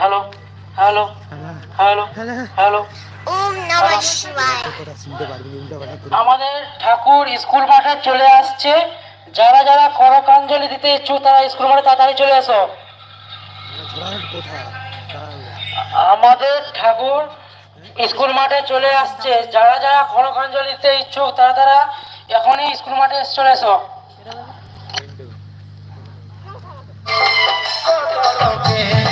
Hello hello hello hello ওম নমঃ শিবায়। আমাদের ঠাকুর স্কুল মাঠে চলে আসছে। যারা যারা করকাঞ্জলি দিতে ইচ্ছুক তারা স্কুল মাঠে তাড়াতাড়ি চলে আসো। আমাদের ঠাকুর স্কুল মাঠে চলে আসছে। যারা যারা খড়কাঞ্জলি দিতে ইচ্ছুক তারা তারা এখনই স্কুল মাঠে এসে চলে এসো। Yeah.